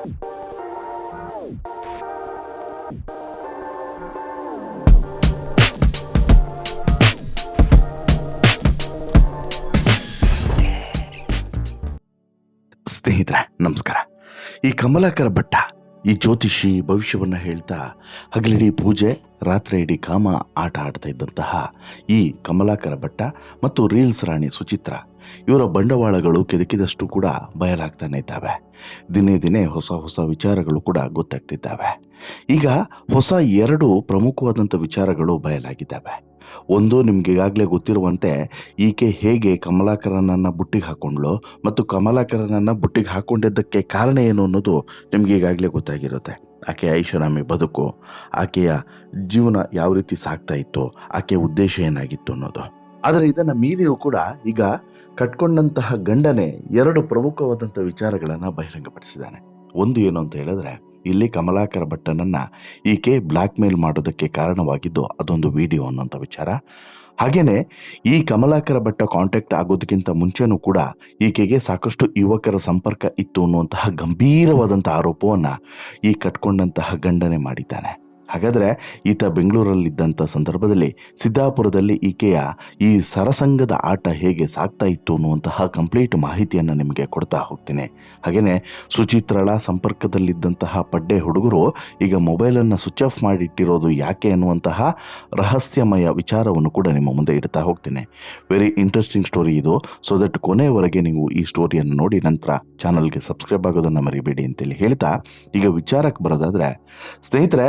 ಸ್ನೇಹಿತರೆ ನಮಸ್ಕಾರ. ಈ ಕಮಲಾಕರ ಭಟ್ಟ ಈ ಜ್ಯೋತಿಷಿ ಭವಿಷ್ಯವನ್ನು ಹೇಳ್ತಾ ಹಗಲಿಡೀ ಪೂಜೆ, ರಾತ್ರಿ ಇಡೀ ಕಾಮ, ಆಟ ಆಡ್ತಾ ಇದ್ದಂತಹ ಈ ಕಮಲಾಕರ ಭಟ್ಟ ಮತ್ತು ರೀಲ್ಸ್ ರಾಣಿ ಸುಚಿತ್ರ, ಇವರ ಬಂಡವಾಳಗಳು ಕೆದಕಿದಷ್ಟು ಕೂಡ ಬಯಲಾಗ್ತಾನೆ ಇದ್ದಾವೆ. ದಿನೇ ದಿನೇ ಹೊಸ ಹೊಸ ವಿಚಾರಗಳು ಕೂಡ ಗೊತ್ತಾಗ್ತಿದ್ದಾವೆ. ಈಗ ಹೊಸ ಎರಡು ಪ್ರಮುಖವಾದಂಥ ವಿಚಾರಗಳು ಬಯಲಾಗಿದ್ದಾವೆ. ಒಂದು ನಿಮಗೆ ಈಗಾಗಲೇ ಗೊತ್ತಿರುವಂತೆ ಈಕೆ ಹೇಗೆ ಕಮಲಾಕರನನ್ನು ಬುಟ್ಟಿಗೆ ಹಾಕೊಂಡ್ಲು ಮತ್ತು ಕಮಲಾಕರನನ್ನು ಬುಟ್ಟಿಗೆ ಹಾಕೊಂಡಿದ್ದಕ್ಕೆ ಕಾರಣ ಏನು ಅನ್ನೋದು ನಿಮಗೆ ಈಗಾಗಲೇ ಗೊತ್ತಾಗಿರುತ್ತೆ. ಆಕೆ ಐಷಾರಾಮಿ ಬದುಕು, ಆಕೆಯ ಜೀವನ ಯಾವ ರೀತಿ ಸಾಗ್ತಾ ಇತ್ತು ಆಕೆಯ ಉದ್ದೇಶ ಏನಾಗಿತ್ತು ಅನ್ನೋದು. ಆದರೆ ಇದನ್ನು ಮೀರಿಯೂ ಕೂಡ ಈಗ ಕಟ್ಕೊಂಡಂತಹ ಗಂಡನೇ ಎರಡು ಪ್ರಮುಖವಾದಂಥ ವಿಚಾರಗಳನ್ನು ಬಹಿರಂಗಪಡಿಸಿದ್ದಾನೆ. ಒಂದು ಏನು ಅಂತ ಹೇಳಿದ್ರೆ ಇಲ್ಲಿ ಕಮಲಾಕರ ಭಟ್ಟನನ್ನ ಈಕೆ ಬ್ಲ್ಯಾಕ್ ಮೇಲ್ ಮಾಡೋದಕ್ಕೆ ಕಾರಣವಾಗಿದ್ದು ಅದೊಂದು ವಿಡಿಯೋ ಅನ್ನೋಂಥ ವಿಚಾರ. ಹಾಗೇನೆ ಈ ಕಮಲಾಕರ ಭಟ್ಟ ಕಾಂಟ್ಯಾಕ್ಟ್ ಆಗೋದಕ್ಕಿಂತ ಮುಂಚೆನೂ ಕೂಡ ಈಕೆಗೆ ಸಾಕಷ್ಟು ಯುವಕರ ಸಂಪರ್ಕ ಇತ್ತು ಅನ್ನುವಂತಹ ಗಂಭೀರವಾದಂಥ ಆರೋಪವನ್ನು ಈ ಕಟ್ಕೊಂಡಂತಹ ಗಂಡನೆ ಮಾಡಿದ್ದಾನೆ. ಹಾಗಾದರೆ ಈತ ಬೆಂಗಳೂರಲ್ಲಿದ್ದಂಥ ಸಂದರ್ಭದಲ್ಲಿ ಸಿದ್ದಾಪುರದಲ್ಲಿ ಈಕೆಯ ಈ ಸರಸಂಗದ ಆಟ ಹೇಗೆ ಸಾಗ್ತಾ ಇತ್ತು ಅನ್ನುವಂತಹ ಕಂಪ್ಲೀಟ್ ಮಾಹಿತಿಯನ್ನು ನಿಮಗೆ ಕೊಡ್ತಾ ಹೋಗ್ತೀನಿ. ಹಾಗೆಯೇ ಸುಚಿತ್ರಳ ಸಂಪರ್ಕದಲ್ಲಿದ್ದಂತಹ ಪಡ್ಡೆ ಹುಡುಗರು ಈಗ ಮೊಬೈಲನ್ನು ಸ್ವಿಚ್ ಆಫ್ ಮಾಡಿಟ್ಟಿರೋದು ಯಾಕೆ ಅನ್ನುವಂತಹ ರಹಸ್ಯಮಯ ವಿಚಾರವನ್ನು ಕೂಡ ನಿಮ್ಮ ಮುಂದೆ ಇಡ್ತಾ ಹೋಗ್ತೀನಿ. ವೆರಿ ಇಂಟ್ರೆಸ್ಟಿಂಗ್ ಸ್ಟೋರಿ ಇದು. ಸೊ ದಟ್ ಕೊನೆಯವರೆಗೆ ನೀವು ಈ ಸ್ಟೋರಿಯನ್ನು ನೋಡಿ ನಂತರ ಚಾನಲ್ಗೆ ಸಬ್ಸ್ಕ್ರೈಬ್ ಆಗೋದನ್ನು ಮರಿಬೇಡಿ ಅಂತೇಳಿ ಹೇಳ್ತಾ ಈಗ ವಿಚಾರಕ್ಕೆ ಬರೋದಾದರೆ, ಸ್ನೇಹಿತರೆ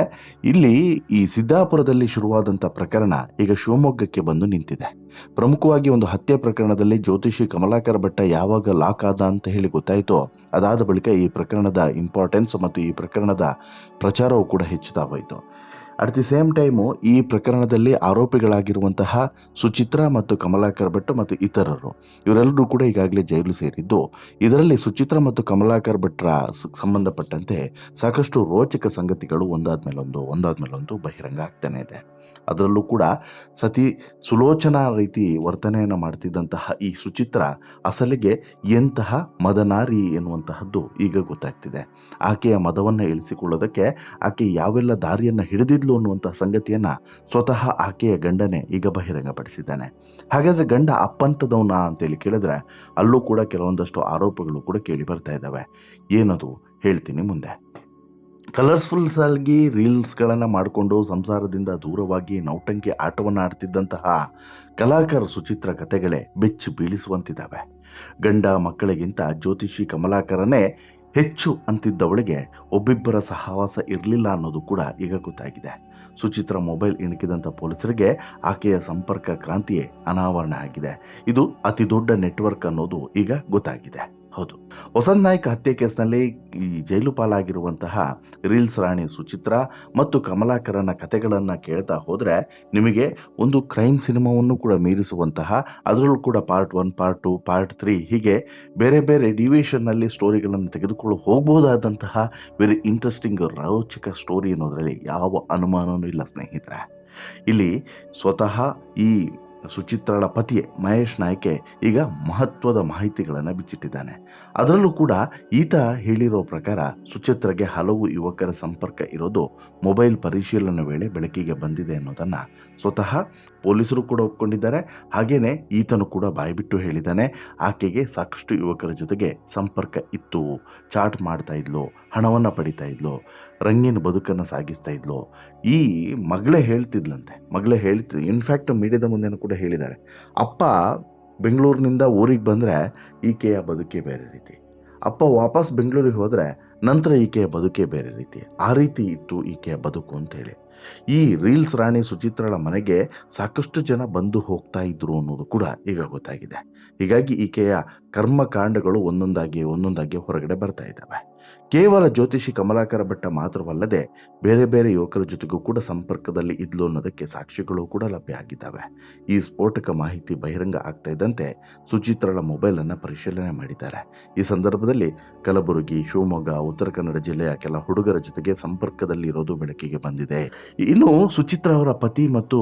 ಇಲ್ಲಿ ಈ ಸಿದ್ದಾಪುರದಲ್ಲಿ ಶುರುವಾದಂಥ ಪ್ರಕರಣ ಈಗ ಶಿವಮೊಗ್ಗಕ್ಕೆ ಬಂದು ನಿಂತಿದೆ. ಪ್ರಮುಖವಾಗಿ ಒಂದು ಹತ್ಯೆ ಪ್ರಕರಣದಲ್ಲಿ ಜ್ಯೋತಿಷಿ ಕಮಲಾಕರ ಭಟ್ಟ ಯಾವಾಗ ಲಾಕ್ ಆದ ಅಂತ ಹೇಳಿ ಗೊತ್ತಾಯಿತೋ. ಅದಾದ ಬಳಿಕ ಈ ಪ್ರಕರಣದ ಇಂಪಾರ್ಟೆನ್ಸ್ ಮತ್ತು ಈ ಪ್ರಕರಣದ ಪ್ರಚಾರವು ಕೂಡ ಹೆಚ್ಚುತ್ತಾ ಹೋಯಿತು. ಅಟ್ ದಿ ಸೇಮ್ ಟೈಮು ಈ ಪ್ರಕರಣದಲ್ಲಿ ಆರೋಪಿಗಳಾಗಿರುವಂತಹ ಸುಚಿತ್ರ ಮತ್ತು ಕಮಲಾಕರ್ ಭಟ್ ಮತ್ತು ಇತರರು, ಇವರೆಲ್ಲರೂ ಕೂಡ ಈಗಾಗಲೇ ಜೈಲು ಸೇರಿದ್ದು. ಇದರಲ್ಲಿ ಸುಚಿತ್ರ ಮತ್ತು ಕಮಲಾಕರ್ ಭಟ್ರ ಸಂಬಂಧಪಟ್ಟಂತೆ ಸಾಕಷ್ಟು ರೋಚಕ ಸಂಗತಿಗಳು ಒಂದಾದ್ಮೇಲೊಂದು ಒಂದಾದ್ಮೇಲೊಂದು ಬಹಿರಂಗ ಆಗ್ತಾನೆ ಇದೆ. ಅದರಲ್ಲೂ ಕೂಡ ಸತಿ ಸುಲೋಚನಾ ರೀತಿ ವರ್ತನೆಯನ್ನು ಮಾಡ್ತಿದ್ದಂತಹ ಈ ಸುಚಿತ್ರ ಅಸಲಿಗೆ ಎಂತಹ ಮದನಾರಿ ಎನ್ನುವಂತಹದ್ದು ಈಗ ಗೊತ್ತಾಗ್ತಿದೆ. ಆಕೆಯ ಮದವನ್ನು ಇಳಿಸಿಕೊಳ್ಳೋದಕ್ಕೆ ಆಕೆ ಯಾವೆಲ್ಲ ದಾರಿಯನ್ನು ಹಿಡಿದಿದ್ಲು ಅನ್ನುವಂತಹ ಸಂಗತಿಯನ್ನು ಸ್ವತಃ ಆಕೆಯ ಗಂಡನೇ ಈಗ ಬಹಿರಂಗಪಡಿಸಿದ್ದಾನೆ. ಹಾಗಾದರೆ ಗಂಡ ಅಪ್ಪಂತದವನ ಅಂತೇಳಿ ಕೇಳಿದ್ರೆ ಅಲ್ಲೂ ಕೂಡ ಕೆಲವೊಂದಷ್ಟು ಆರೋಪಗಳು ಕೂಡ ಕೇಳಿ ಬರ್ತಾ ಇದ್ದಾವೆ. ಏನದು ಹೇಳ್ತೀನಿ ಮುಂದೆ. ಕಲರ್ಸ್ಫುಲ್ ಆಗಿ ರೀಲ್ಸ್ಗಳನ್ನು ಮಾಡಿಕೊಂಡು ಸಂಸಾರದಿಂದ ದೂರವಾಗಿ ನೌಟಂಕಿ ಆಟವನ್ನು ಆಡ್ತಿದ್ದಂತಹ ಕಲಾಕಾರ ಸುಚಿತ್ರ ಕಥೆಗಳೇ ಬೆಚ್ಚಿ ಬೀಳಿಸುವಂತಿದ್ದಾವೆ. ಗಂಡ ಮಕ್ಕಳಿಗಿಂತ ಜ್ಯೋತಿಷಿ ಕಮಲಾಕರನೇ ಹೆಚ್ಚು ಅಂತಿದ್ದವಳಿಗೆ ಒಬ್ಬಿಬ್ಬರ ಸಹವಾಸ ಇರಲಿಲ್ಲ ಅನ್ನೋದು ಕೂಡ ಈಗ ಗೊತ್ತಾಗಿದೆ. ಸುಚಿತ್ರ ಮೊಬೈಲ್ ಇಣುಕಿದಂಥ ಪೊಲೀಸರಿಗೆ ಆಕೆಯ ಸಂಪರ್ಕ ಕ್ರಾಂತಿಯೇ ಅನಾವರಣ ಆಗಿದೆ. ಇದು ಅತಿ ದೊಡ್ಡ ನೆಟ್ವರ್ಕ್ ಅನ್ನೋದು ಈಗ ಗೊತ್ತಾಗಿದೆ. ಹೌದು. ವಸಂತ್ ನಾಯ್ಕ ಹತ್ಯೆ ಕೇಸ್ನಲ್ಲಿ ಈ ಜೈಲು ಪಾಲಾಗಿರುವಂತಹ ರೀಲ್ಸ್ ರಾಣಿ ಸುಚಿತ್ರ ಮತ್ತು ಕಮಲಾಕರನ ಕಥೆಗಳನ್ನು ಕೇಳ್ತಾ ಹೋದರೆ ನಿಮಗೆ ಒಂದು ಕ್ರೈಮ್ ಸಿನಿಮಾವನ್ನು ಕೂಡ ಮೀರಿಸುವಂತಹ, ಅದರಲ್ಲೂ ಕೂಡ part one, part two, part three ಹೀಗೆ ಬೇರೆ ಬೇರೆ ಡಿವಿಷನ್ನಲ್ಲಿ ಸ್ಟೋರಿಗಳನ್ನು ತೆಗೆದುಕೊಂಡು ಹೋಗ್ಬೋದಾದಂತಹ ವೆರಿ ಇಂಟ್ರೆಸ್ಟಿಂಗ್ ರೋಚಕ ಸ್ಟೋರಿ ಅನ್ನೋದರಲ್ಲಿ ಯಾವ ಅನುಮಾನವೂ ಇಲ್ಲ ಸ್ನೇಹಿತರೆ. ಇಲ್ಲಿ ಸ್ವತಃ ಈ ಸುಚಿತ್ರಳ ಪತಿಯೇ ಮಹೇಶ್ ನಾಯ್ಕೆ ಈಗ ಮಹತ್ವದ ಮಾಹಿತಿಗಳನ್ನು ಬಿಚ್ಚಿಟ್ಟಿದ್ದಾನೆ. ಅದರಲ್ಲೂ ಕೂಡ ಈತ ಹೇಳಿರೋ ಪ್ರಕಾರ ಸುಚಿತ್ರಗೆ ಹಲವು ಯುವಕರ ಸಂಪರ್ಕ ಇರೋದು ಮೊಬೈಲ್ ಪರಿಶೀಲನೆ ವೇಳೆ ಬೆಳಕಿಗೆ ಬಂದಿದೆ ಅನ್ನೋದನ್ನು ಸ್ವತಃ ಪೊಲೀಸರು ಕೂಡ ಒಪ್ಕೊಂಡಿದ್ದಾರೆ. ಹಾಗೆಯೇ ಈತನು ಕೂಡ ಬಾಯ್ಬಿಟ್ಟು ಹೇಳಿದ್ದಾನೆ, ಆಕೆಗೆ ಸಾಕಷ್ಟು ಯುವಕರ ಜೊತೆಗೆ ಸಂಪರ್ಕ ಇತ್ತು, ಚಾಟ್ ಮಾಡ್ತಾ ಇದ್ಲು ಹಣವನ್ನು ಪಡಿತಾ ಇದ್ಲು, ರಂಗಿನ ಬದುಕನ್ನು ಸಾಗಿಸ್ತಾ ಇದ್ಲು. ಈ ಮಗಳೇ ಹೇಳ್ತಿದ್ಲಂತೆ, ಮಗಳೇ ಹೇಳ್ತಿದ್ಲು ಇನ್ಫ್ಯಾಕ್ಟ್ ಮೀಡಿಯಾದ ಮುಂದೆನೂ ಕೂಡ ಹೇಳಿದ್ದಾಳೆ ಅಪ್ಪ ಬೆಂಗಳೂರಿನಿಂದ ಊರಿಗೆ ಬಂದರೆ ಈಕೆಯ ಬದುಕೇ ಬೇರೆ ರೀತಿ. ಅಪ್ಪ ವಾಪಸ್ ಬೆಂಗಳೂರಿಗೆ ಹೋದರೆ ನಂತರ ಈಕೆಯ ಬದುಕೇ ಬೇರೆ ರೀತಿ. ಆ ರೀತಿ ಇತ್ತು ಈಕೆಯ ಬದುಕು ಅಂತೇಳಿ ಈ ರೀಲ್ಸ್ ರಾಣಿ ಸುಚಿತ್ರಳ ಮನೆಗೆ ಸಾಕಷ್ಟು ಜನ ಬಂದು ಹೋಗ್ತಾ ಇದ್ರು ಅನ್ನೋದು ಕೂಡ ಈಗ ಗೊತ್ತಾಗಿದೆ. ಹೀಗಾಗಿ ಈಕೆಯ ಕರ್ಮಕಾಂಡಗಳು ಒಂದೊಂದಾಗಿ ಒಂದೊಂದಾಗಿ ಹೊರಗಡೆ ಬರ್ತಾ ಇದ್ದಾವೆ. ಕೇವಲ ಜ್ಯೋತಿಷಿ ಕಮಲಾಕರ ಭಟ್ಟ ಮಾತ್ರವಲ್ಲದೆ ಬೇರೆ ಬೇರೆ ಯುವಕರ ಜೊತೆಗೂ ಕೂಡ ಸಂಪರ್ಕದಲ್ಲಿ ಇದ್ಲು ಅನ್ನೋದಕ್ಕೆ ಸಾಕ್ಷಿಗಳು ಕೂಡ ಲಭ್ಯ ಆಗಿದ್ದಾವೆ. ಈ ಸ್ಫೋಟಕ ಮಾಹಿತಿ ಬಹಿರಂಗ ಆಗ್ತಾ ಇದ್ದಂತೆ ಸುಚಿತ್ರಳ ಮೊಬೈಲನ್ನು ಪರಿಶೀಲನೆ ಮಾಡಿದ್ದಾರೆ. ಈ ಸಂದರ್ಭದಲ್ಲಿ ಕಲಬುರಗಿ, ಶಿವಮೊಗ್ಗ, ಉತ್ತರ ಕನ್ನಡ ಜಿಲ್ಲೆಯ ಕೆಲ ಹುಡುಗರ ಜೊತೆಗೆ ಸಂಪರ್ಕದಲ್ಲಿ ಇರೋದು ಬೆಳಕಿಗೆ ಬಂದಿದೆ. ಇನ್ನು ಸುಚಿತ್ರ ಅವರ ಪತಿ ಮತ್ತು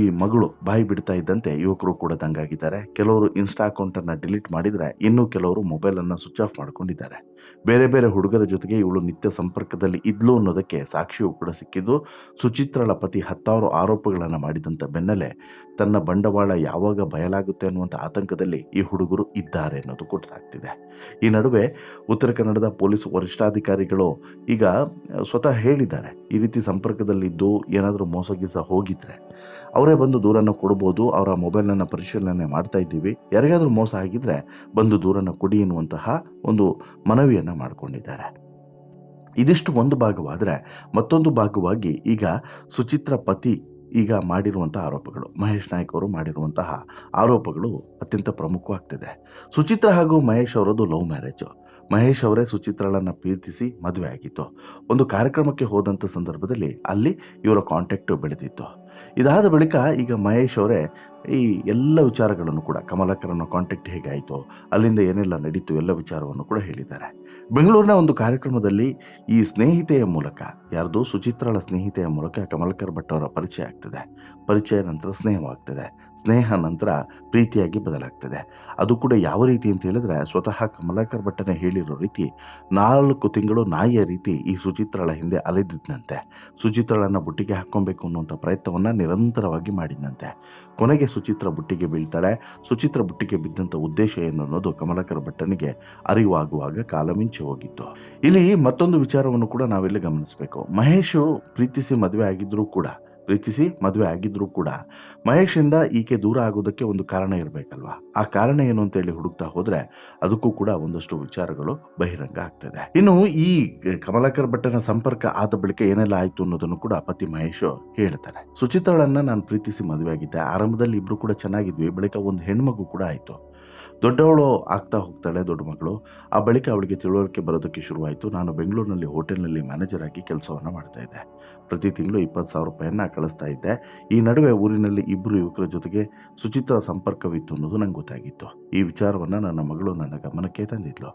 ಈ ಮಗಳು ಬಾಯಿ ಬಿಡ್ತಾ ಇದ್ದಂತೆ ಯುವಕರು ಕೂಡ ದಂಗಾಗಿದ್ದಾರೆ. ಕೆಲವರು ಇನ್ಸ್ಟಾ ಅಕೌಂಟನ್ನು ಡಿಲೀಟ್ ಮಾಡಿದರೆ ಇನ್ನು ಕೆಲವರು ಮೊಬೈಲನ್ನು ಸ್ವಿಚ್ ಆಫ್ ಮಾಡಿಕೊಂಡಿದ್ದಾರೆ. ಬೇರೆ ಬೇರೆ ಹುಡುಗರ ಜೊತೆಗೆ ಇವಳು ನಿತ್ಯ ಸಂಪರ್ಕದಲ್ಲಿ ಇದ್ಲು ಅನ್ನೋದಕ್ಕೆ ಸಾಕ್ಷಿಯೂ ಕೂಡ ಸಿಕ್ಕಿದ್ದು. ಸುಚಿತ್ರಳ ಪತಿ ಹತ್ತಾರು ಆರೋಪಗಳನ್ನು ಮಾಡಿದಂಥ ಬೆನ್ನಲ್ಲೇ ತನ್ನ ಬಂಡವಾಳ ಯಾವಾಗ ಬಯಲಾಗುತ್ತೆ ಅನ್ನುವಂಥ ಆತಂಕದಲ್ಲಿ ಈ ಹುಡುಗರು ಇದ್ದಾರೆ ಅನ್ನೋದು ಗೊತ್ತಾಗ್ತಿದೆ. ಈ ನಡುವೆ ಉತ್ತರ ಕನ್ನಡದ ಪೊಲೀಸ್ ವರಿಷ್ಠಾಧಿಕಾರಿಗಳು ಈಗ ಸ್ವತಃ ಹೇಳಿದ್ದಾರೆ, ಈ ರೀತಿ ಸಂಪರ್ಕದಲ್ಲಿದ್ದು ಏನಾದರೂ ಮೋಸ ಗೀಸ ಹೋಗಿದ್ರೆ ಅವರೇ ಬಂದು ದೂರನ್ನು ಕೊಡ್ಬೋದು, ಅವರ ಮೊಬೈಲನ್ನು ಪರಿಶೀಲನೆ ಮಾಡ್ತಾ ಇದ್ದೀವಿ, ಯಾರಿಗಾದರೂ ಮೋಸ ಆಗಿದ್ರೆ ಬಂದು ದೂರನ್ನು ಕೊಡಿ ಎನ್ನುವಂತಹ ಒಂದು ಮನವಿಯನ್ನು ಮಾಡಿಕೊಂಡಿದ್ದಾರೆ. ಇದಿಷ್ಟು ಒಂದು ಭಾಗವಾದರೆ ಮತ್ತೊಂದು ಭಾಗವಾಗಿ ಈಗ ಸುಚಿತ್ರ ಪತಿ ಈಗ ಮಾಡಿರುವಂಥ ಆರೋಪಗಳು. ಮಹೇಶ್ ನಾಯ್ಕ್ ಅವರು ಮಾಡಿರುವಂತಹ ಆರೋಪಗಳು ಅತ್ಯಂತ ಪ್ರಮುಖವಾಗ್ತಿದೆ. ಸುಚಿತ್ರ ಹಾಗೂ ಮಹೇಶ್ ಅವರದ್ದು ಲವ್ ಮ್ಯಾರೇಜು. ಮಹೇಶ್ ಅವರೇ ಸುಚಿತ್ರಳನ್ನು ಪ್ರೀತಿಸಿ ಮದುವೆ ಆಗಿತ್ತು ಒಂದು ಕಾರ್ಯಕ್ರಮಕ್ಕೆ ಹೋದಂಥ ಸಂದರ್ಭದಲ್ಲಿ ಅಲ್ಲಿ ಇವರ ಕಾಂಟ್ಯಾಕ್ಟು ಬೆಳೆದಿತ್ತು. ಇದಾದ ಬಳಿಕ ಈಗ ಮಹೇಶ್ ಅವರೇ ಈ ಎಲ್ಲ ವಿಚಾರಗಳನ್ನು ಕೂಡ ಕಮಲಾಕರನ ಕಾಂಟ್ಯಾಕ್ಟ್ ಹೇಗಾಯಿತು, ಅಲ್ಲಿಂದ ಏನೆಲ್ಲ ನಡೀತು ಎಲ್ಲ ವಿಚಾರವನ್ನು ಕೂಡ ಹೇಳಿದ್ದಾರೆ. ಬೆಂಗಳೂರಿನ ಒಂದು ಕಾರ್ಯಕ್ರಮದಲ್ಲಿ ಈ ಸ್ನೇಹಿತೆಯ ಮೂಲಕ, ಯಾರ್ದು ಸುಚಿತ್ರಳ ಸ್ನೇಹಿತೆಯ ಮೂಲಕ ಕಮಲಾಕರ್ ಭಟ್ ಅವರ ಪರಿಚಯ ಆಗ್ತದೆ. ಪರಿಚಯ ನಂತರ ಸ್ನೇಹವಾಗ್ತದೆ. ಸ್ನೇಹ ನಂತರ ಪ್ರೀತಿಯಾಗಿ ಬದಲಾಗ್ತದೆ. ಅದು ಕೂಡ ಯಾವ ರೀತಿ ಅಂತ ಹೇಳಿದ್ರೆ, ಸ್ವತಃ ಕಮಲಾಕರ್ ಭಟ್ಟನೇ ಹೇಳಿರೋ ರೀತಿ, ನಾಲ್ಕು ತಿಂಗಳು ನಾಯಿಯ ರೀತಿ ಈ ಸುಚಿತ್ರಳ ಹಿಂದೆ ಅಲೆದಿದ್ದಂತೆ ಸುಚಿತ್ರಳನ್ನು ಬುಟ್ಟಿಗೆ ಹಾಕ್ಕೊಬೇಕು ಅನ್ನುವಂಥ ಪ್ರಯತ್ನವನ್ನು ನಿರಂತರವಾಗಿ ಮಾಡಿದಂತೆ ಕೊನೆಗೆ ಸುಚಿತ್ರ ಬುಟ್ಟಿಗೆ ಬೀಳ್ತಾಳೆ. ಸುಚಿತ್ರ ಬುಟ್ಟಿಗೆ ಬಿದ್ದಂಥ ಉದ್ದೇಶ ಏನು ಅನ್ನೋದು ಕಮಲಾಕರ ಭಟ್ಟನಿಗೆ ಅರಿವಾಗುವಾಗ ಕಾಲ ಮಿಂಚಿ ಹೋಗಿತ್ತು. ಇಲ್ಲಿ ಮತ್ತೊಂದು ವಿಚಾರವನ್ನು ಕೂಡ ನಾವಿಲ್ಲಿ ಗಮನಿಸಬೇಕು. ಮಹೇಶು ಪ್ರೀತಿಸಿ ಮದುವೆ ಆಗಿದ್ರೂ ಕೂಡ ಪ್ರೀತಿಸಿ ಮದುವೆ ಆಗಿದ್ರೂ ಕೂಡ ಮಹೇಶಿಂದ ಈಕೆ ದೂರ ಆಗೋದಕ್ಕೆ ಒಂದು ಕಾರಣ ಇರಬೇಕಲ್ವಾ? ಆ ಕಾರಣ ಏನು ಅಂತೇಳಿ ಹುಡುಕ್ತಾ ಹೋದ್ರೆ ಅದಕ್ಕೂ ಕೂಡ ಒಂದಷ್ಟು ವಿಚಾರಗಳು ಬಹಿರಂಗ ಆಗ್ತದೆ. ಇನ್ನು ಈ ಕಮಲಾಕರ್ ಭಟ್ಟನ ಸಂಪರ್ಕ ಆದ ಬಳಿಕ ಏನೆಲ್ಲ ಆಯ್ತು ಅನ್ನೋದನ್ನು ಕೂಡ ಪತಿ ಮಹೇಶ್ ಹೇಳ್ತಾರೆ. ಸುಚಿತ್ರಳನ್ನ ನಾನು ಪ್ರೀತಿಸಿ ಮದುವೆ ಆಗಿದ್ದೆ. ಆರಂಭದಲ್ಲಿ ಇಬ್ರು ಕೂಡ ಚೆನ್ನಾಗಿದ್ವಿ. ಬಳಿಕ ಒಂದು ಹೆಣ್ಮಗು ಕೂಡ ಆಯಿತು. ದೊಡ್ಡವಳು ಆಗ್ತಾ ಹೋಗ್ತಾಳೆ, ದೊಡ್ಡ ಮಗಳು. ಆ ಬಳಿಕ ಅವಳಿಗೆ ತಿಳುವಳಿಕೆ ಬರೋದಕ್ಕೆ ಶುರುವಾಯಿತು. ನಾನು ಬೆಂಗಳೂರಿನಲ್ಲಿ ಹೋಟೆಲ್ನಲ್ಲಿ ಮ್ಯಾನೇಜರ್ ಆಗಿ ಕೆಲಸವನ್ನು ಮಾಡ್ತಾ ಇದ್ದೆ. ಪ್ರತಿ ತಿಂಗಳು ಇಪ್ಪತ್ತು ಸಾವಿರ ರೂಪಾಯಿಯನ್ನು ಕಳಿಸ್ತಾ ಇದ್ದೆ. ಈ ನಡುವೆ ಊರಿನಲ್ಲಿ ಇಬ್ಬರು ಯುವಕರ ಜೊತೆಗೆ ಸುಚಿತ್ರ ಸಂಪರ್ಕವಿತ್ತು ಅನ್ನೋದು ನಂಗೆ ಗೊತ್ತಾಗಿತ್ತು. ಈ ವಿಚಾರವನ್ನು ನನ್ನ ಮಗಳು ನನ್ನ ಗಮನಕ್ಕೆ ತಂದಿದ್ಲು.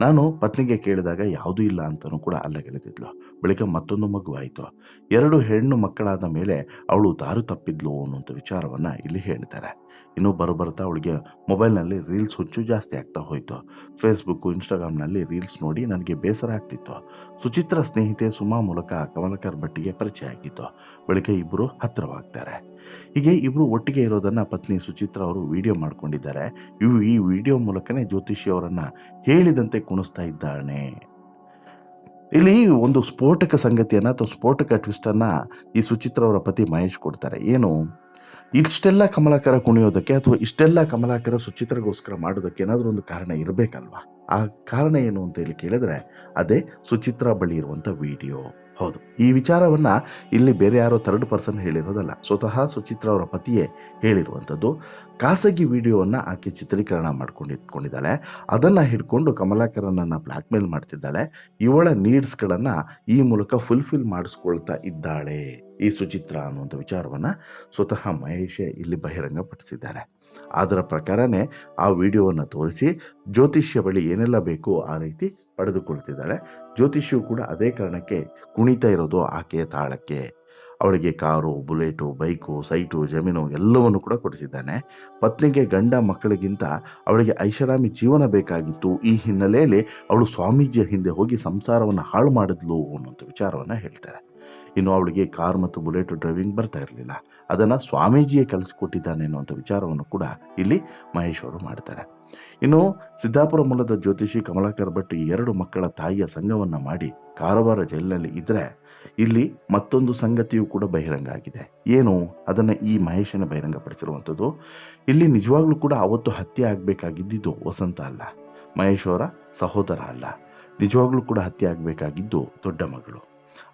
ನಾನು ಪತ್ನಿಗೆ ಕೇಳಿದಾಗ, ಯಾವುದೂ ಇಲ್ಲ ಅಂತಲೂ ಕೂಡ ಅಲ್ಲಗೆಳೆದಿದ್ಲು ಬಳಿಕ ಮತ್ತೊಂದು ಮಗುವಾಯಿತು. ಎರಡು ಹೆಣ್ಣು ಮಕ್ಕಳಾದ ಮೇಲೆ ಅವಳು ದಾರು ತಪ್ಪಿದ್ಲು ಅನ್ನುವಂಥ ವಿಚಾರವನ್ನು ಇಲ್ಲಿ ಹೇಳ್ತಾರೆ ಇನ್ನು ಬರುಬರ್ತಾ ಅವಳಿಗೆ ಮೊಬೈಲ್ನಲ್ಲಿ ರೀಲ್ಸ್ ಹುಚ್ಚು ಜಾಸ್ತಿ ಆಗ್ತಾ ಹೋಯಿತು. ಫೇಸ್ಬುಕ್ಕು ಇನ್ಸ್ಟಾಗ್ರಾಮ್ನಲ್ಲಿ ರೀಲ್ಸ್ ನೋಡಿ ನನಗೆ ಬೇಸರ ಆಗ್ತಿತ್ತು. ಸುಚಿತ್ರ ಸ್ನೇಹಿತೆ ಸುಮಾ ಮೂಲಕ ಕಮಲಕರ್ ಭಟ್ಟಿಗೆ ಪರಿಚಯ ಆಗಿತ್ತು ಬಳಿಕ ಇಬ್ಬರು ಹತ್ತಿರವಾಗ್ತಾರೆ. ಹೀಗೆ ಇಬ್ಬರು ಒಟ್ಟಿಗೆ ಇರೋದನ್ನು ಪತ್ನಿ ಸುಚಿತ್ರ ಅವರು ವಿಡಿಯೋ ಮಾಡ್ಕೊಂಡಿದ್ದಾರೆ. ಇವು ಈ ವಿಡಿಯೋ ಮೂಲಕನೇ ಜ್ಯೋತಿಷಿ ಅವರನ್ನು ಹೇಳಿದಂತೆ ಕುಣಿಸ್ತಾ ಇದ್ದಾನೆ ಇಲ್ಲಿ ಒಂದು ಸ್ಫೋಟಕ ಸಂಗತಿಯನ್ನು ಅಥವಾ ಸ್ಫೋಟಕ ಟ್ವಿಸ್ಟನ್ನು ಈ ಸುಚಿತ್ರ ಅವರ ಪತಿ ಮಹೇಶ್ ಕೊಡ್ತಾರೆ. ಏನು? ಇಷ್ಟೆಲ್ಲ ಕಮಲಾಕರ ಕುಣಿಯೋದಕ್ಕೆ ಅಥವಾ ಇಷ್ಟೆಲ್ಲ ಕಮಲಾಕರ ಸುಚಿತ್ರಗೋಸ್ಕರ ಮಾಡೋದಕ್ಕೆ ಏನಾದರೂ ಒಂದು ಕಾರಣ ಇರಬೇಕಲ್ವಾ? ಆ ಕಾರಣ ಏನು ಅಂತ ಹೇಳಿ ಕೇಳಿದ್ರೆ ಅದೇ ಸುಚಿತ್ರ ಬಳಿ ಇರುವಂಥ ವಿಡಿಯೋ. ಹೌದು. ಈ ವಿಚಾರವನ್ನು ಇಲ್ಲಿ ಬೇರೆ ಯಾರೋ ಥರ್ಡ್ ಪರ್ಸನ್ ಹೇಳಿರೋದಲ್ಲ, ಸ್ವತಃ ಸುಚಿತ್ರ ಅವರ ಪತಿಯೇ ಹೇಳಿರುವಂಥದ್ದು. ಖಾಸಗಿ ವಿಡಿಯೋವನ್ನು ಆಕೆ ಚಿತ್ರೀಕರಣ ಮಾಡ್ಕೊಂಡು ಇಟ್ಕೊಂಡಿದ್ದಾಳೆ ಅದನ್ನು ಹಿಡ್ಕೊಂಡು ಕಮಲಾಕರನನ್ನು ಬ್ಲ್ಯಾಕ್ ಮೇಲ್ ಮಾಡ್ತಿದ್ದಾಳೆ. ಇವಳ ನೀಡ್ಸ್ಗಳನ್ನು ಈ ಮೂಲಕ ಫುಲ್ಫಿಲ್ ಮಾಡಿಸ್ಕೊಳ್ತಾ ಇದ್ದಾಳೆ. ಈ ಸುಚಿತ್ರ ಅನ್ನುವಂಥ ವಿಚಾರವನ್ನು ಸ್ವತಃ ಮಹೇಶೇ ಇಲ್ಲಿ ಬಹಿರಂಗಪಡಿಸಿದ್ದಾರೆ. ಅದರ ಪ್ರಕಾರನೇ ಆ ವಿಡಿಯೋವನ್ನು ತೋರಿಸಿ ಜ್ಯೋತಿಷ್ಯ ಬಳಿ ಏನೆಲ್ಲ ಬೇಕು ಆ ರೀತಿ ಪಡೆದುಕೊಳ್ತಿದ್ದಾಳೆ. ಜ್ಯೋತಿಷ್ಯವು ಕೂಡ ಅದೇ ಕಾರಣಕ್ಕೆ ಕುಣಿತಾ ಇರೋದು ಆಕೆಯ ತಾಳಕ್ಕೆ. ಅವಳಿಗೆ ಕಾರು, ಬುಲೆಟು, ಬೈಕು, ಸೈಟು, ಜಮೀನು ಎಲ್ಲವನ್ನು ಕೂಡ ಕೊಡಿಸಿದ್ದಾನೆ. ಪತ್ನಿಗೆ ಗಂಡ ಮಕ್ಕಳಿಗಿಂತ ಅವಳಿಗೆ ಐಷಾರಾಮಿ ಜೀವನ ಬೇಕಾಗಿತ್ತು. ಈ ಹಿನ್ನೆಲೆಯಲ್ಲಿ ಅವಳು ಸ್ವಾಮೀಜಿಯ ಹಿಂದೆ ಹೋಗಿ ಸಂಸಾರವನ್ನು ಹಾಳು ಮಾಡಿದ್ಲು ಅನ್ನುವಂಥ ವಿಚಾರವನ್ನು ಹೇಳ್ತಾರೆ. ಇನ್ನು ಅವಳಿಗೆ ಕಾರ್ ಮತ್ತು ಬುಲೆಟ್ ಡ್ರೈವಿಂಗ್ ಬರ್ತಾ ಇರಲಿಲ್ಲ. ಅದನ್ನು ಸ್ವಾಮೀಜಿಯೇ ಕಲಿಸಿಕೊಟ್ಟಿದ್ದಾನೆ ಅನ್ನುವಂಥ ವಿಚಾರವನ್ನು ಕೂಡ ಇಲ್ಲಿ ಮಹೇಶ್ ಅವರು ಮಾಡ್ತಾರೆ. ಇನ್ನು ಸಿದ್ದಾಪುರ ಮೂಲದ ಜ್ಯೋತಿಷಿ ಕಮಲಾಕರ್ ಭಟ್ ಈ ಎರಡು ಮಕ್ಕಳ ತಾಯಿಯ ಸಂಘವನ್ನು ಮಾಡಿ ಕಾರವಾರ ಜೈಲಿನಲ್ಲಿ ಇದ್ದರೆ ಇಲ್ಲಿ ಮತ್ತೊಂದು ಸಂಗತಿಯೂ ಕೂಡ ಬಹಿರಂಗ ಆಗಿದೆ. ಏನು? ಅದನ್ನು ಈ ಮಹೇಶನ ಬಹಿರಂಗಪಡಿಸಿರುವಂಥದ್ದು. ಇಲ್ಲಿ ನಿಜವಾಗ್ಲೂ ಕೂಡ ಅವತ್ತು ಹತ್ಯೆ ಆಗಬೇಕಾಗಿದ್ದಿದ್ದು ವಸಂತ ಅಲ್ಲ. ಮಹೇಶ್ ಅವರ ಸಹೋದರ ಅಲ್ಲ. ನಿಜವಾಗ್ಲೂ ಕೂಡ ಹತ್ಯೆ ಆಗಬೇಕಾಗಿದ್ದು ದೊಡ್ಡ ಮಗಳು.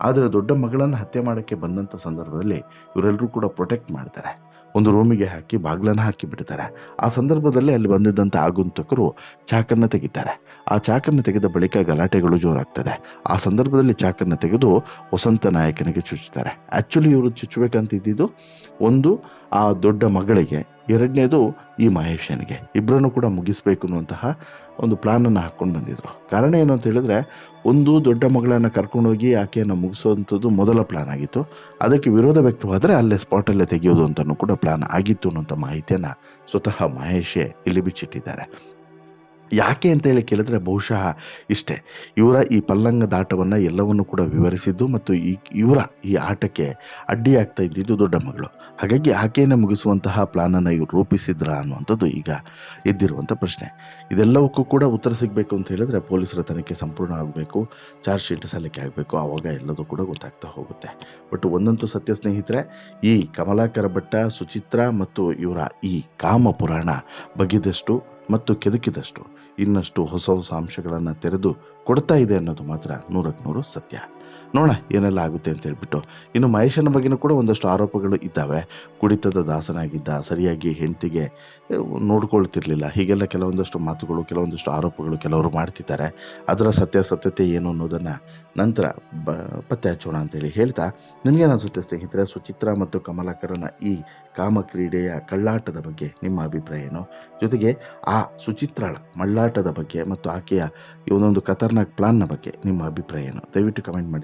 ಆದರೆ ದೊಡ್ಡ ಮಗಳನ್ನು ಹತ್ಯೆ ಮಾಡೋಕ್ಕೆ ಬಂದಂಥ ಸಂದರ್ಭದಲ್ಲಿ ಇವರೆಲ್ಲರೂ ಕೂಡ ಪ್ರೊಟೆಕ್ಟ್ ಮಾಡ್ತಾರೆ. ಒಂದು ರೂಮಿಗೆ ಹಾಕಿ ಬಾಗ್ಲನ್ನು ಹಾಕಿ ಬಿಡ್ತಾರೆ. ಆ ಸಂದರ್ಭದಲ್ಲಿ ಅಲ್ಲಿ ಬಂದಿದ್ದಂಥ ಆಗುಂತಕರು ಚಾಕನ್ನು ತೆಗಿತಾರೆ. ಆ ಚಾಕನ್ನು ತೆಗೆದ ಬಳಿಕ ಗಲಾಟೆಗಳು ಜೋರಾಗ್ತದೆ. ಆ ಸಂದರ್ಭದಲ್ಲಿ ಚಾಕನ್ನು ತೆಗೆದು ವಸಂತ ನಾಯಕನಿಗೆ ಚುಚ್ಚುತ್ತಾರೆ. ಆ್ಯಕ್ಚುಲಿ ಇವರು ಚುಚ್ಚಬೇಕಂತ ಇದ್ದಿದ್ದು ಒಂದು ಆ ದೊಡ್ಡ ಮಗಳಿಗೆ, ಎರಡನೇದು ಈ ಮಹೇಶನಿಗೆ. ಇಬ್ಬರನ್ನು ಕೂಡ ಮುಗಿಸ್ಬೇಕು ಅನ್ನುವಂತಹ ಒಂದು ಪ್ಲಾನನ್ನು ಹಾಕ್ಕೊಂಡು ಬಂದಿದ್ರು. ಕಾರಣ ಏನು ಅಂತ ಹೇಳಿದ್ರೆ, ಒಂದು ದೊಡ್ಡ ಮಗಳನ್ನು ಕರ್ಕೊಂಡೋಗಿ ಆಕೆಯನ್ನು ಮುಗಿಸುವಂಥದ್ದು ಮೊದಲ ಪ್ಲಾನ್ ಆಗಿತ್ತು. ಅದಕ್ಕೆ ವಿರೋಧ ವ್ಯಕ್ತವಾದರೆ ಅಲ್ಲೇ ಸ್ಪಾಟಲ್ಲೇ ತೆಗೆಯೋದು ಅಂತಲೂ ಕೂಡ ಪ್ಲಾನ್ ಆಗಿತ್ತು ಅನ್ನೋಂಥ ಮಾಹಿತಿಯನ್ನು ಸ್ವತಃ ಮಹೇಶೇ ಇಲ್ಲಿ ಬಿಚ್ಚಿಟ್ಟಿದ್ದಾರೆ. ಯಾಕೆ ಅಂತ ಹೇಳಿ ಕೇಳಿದ್ರೆ ಬಹುಶಃ ಇಷ್ಟೇ. ಇವರ ಈ ಪಲ್ಲಂಗದಾಟವನ್ನು ಎಲ್ಲವನ್ನು ಕೂಡ ವಿವರಿಸಿದ್ದು ಮತ್ತು ಈ ಇವರ ಈ ಆಟಕ್ಕೆ ಅಡ್ಡಿಯಾಗ್ತಾ ಇದ್ದಿದ್ದು ದೊಡ್ಡ ಮಗಳು. ಹಾಗಾಗಿ ಆಕೆಯನ್ನು ಮುಗಿಸುವಂತಹ ಪ್ಲಾನನ್ನು ಇವರು ರೂಪಿಸಿದ್ರ ಅನ್ನುವಂಥದ್ದು ಈಗ ಎದ್ದಿರುವಂಥ ಪ್ರಶ್ನೆ. ಇದೆಲ್ಲವಕ್ಕೂ ಕೂಡ ಉತ್ತರ ಸಿಗಬೇಕು ಅಂತ ಹೇಳಿದ್ರೆ ಪೊಲೀಸರ ತನಿಖೆ ಸಂಪೂರ್ಣ ಆಗಬೇಕು. ಚಾರ್ಜ್ ಶೀಟ್ ಸಲ್ಲಿಕೆ ಆಗಬೇಕು. ಆವಾಗ ಎಲ್ಲದೂ ಕೂಡ ಗೊತ್ತಾಗ್ತಾ ಹೋಗುತ್ತೆ. ಬಟ್ ಒಂದಂತೂ ಸತ್ಯ ಸ್ನೇಹಿತರೆ, ಈ ಕಮಲಾಕರ ಭಟ್ಟ, ಸುಚಿತ್ರ ಮತ್ತು ಇವರ ಈ ಕಾಮ ಪುರಾಣ ಬಗೆದಷ್ಟು ಮತ್ತು ಕೆದಕಿದಷ್ಟು ಇನ್ನಷ್ಟು ಹೊಸ ಹೊಸ ಅಂಶಗಳನ್ನು ತೆರೆದು ಕೊಡ್ತಾ ಇದೆ ಅನ್ನೋದು ಮಾತ್ರ ನೂರಕ್ಕೆ ನೂರು ಸತ್ಯ. ನೋಡೋಣ ಏನೆಲ್ಲ ಆಗುತ್ತೆ ಅಂತ ಹೇಳ್ಬಿಟ್ಟು. ಇನ್ನು ಮಹೇಶನ ಬಗ್ಗೆನೂ ಕೂಡ ಒಂದಷ್ಟು ಆರೋಪಗಳು ಇದ್ದಾವೆ. ಕುಡಿತದ ದಾಸನಾಗಿದ್ದ ಸರಿಯಾಗಿ ಹೆಂಡತಿಗೆ ನೋಡ್ಕೊಳ್ತಿರ್ಲಿಲ್ಲ. ಹೀಗೆಲ್ಲ ಕೆಲವೊಂದಷ್ಟು ಮಾತುಗಳು, ಕೆಲವೊಂದಷ್ಟು ಆರೋಪಗಳು ಕೆಲವರು ಮಾಡ್ತಿದ್ದಾರೆ. ಅದರ ಸತ್ಯಾಸತ್ಯತೆ ಏನು ಅನ್ನೋದನ್ನು ನಂತರ ಬ, ಪತ್ತೆ ಹಚ್ಚೋಣ ಅಂತೇಳಿ ಹೇಳ್ತಾ ನಿಮಗೇನು ಅನಿಸುತ್ತೆ ಸ್ನೇಹಿತರೆ? ಸುಚಿತ್ರ ಮತ್ತು ಕಮಲಾಕರನ ಈ ಕಾಮಕ್ರೀಡೆಯ ಕಳ್ಳಾಟದ ಬಗ್ಗೆ ನಿಮ್ಮ ಅಭಿಪ್ರಾಯ ಏನು? ಜೊತೆಗೆ ಆ ಸುಚಿತ್ರಾಳ ಮಳ್ಳಾಟದ ಬಗ್ಗೆ ಮತ್ತು ಆಕೆಯ ಈ ಒಂದೊಂದು ಖತರ್ನಾಕ್ ಪ್ಲಾನ್ನ ಬಗ್ಗೆ ನಿಮ್ಮ ಅಭಿಪ್ರಾಯ ಏನು? ದಯವಿಟ್ಟು ಕಮೆಂಟ್ ಮಾಡಿ.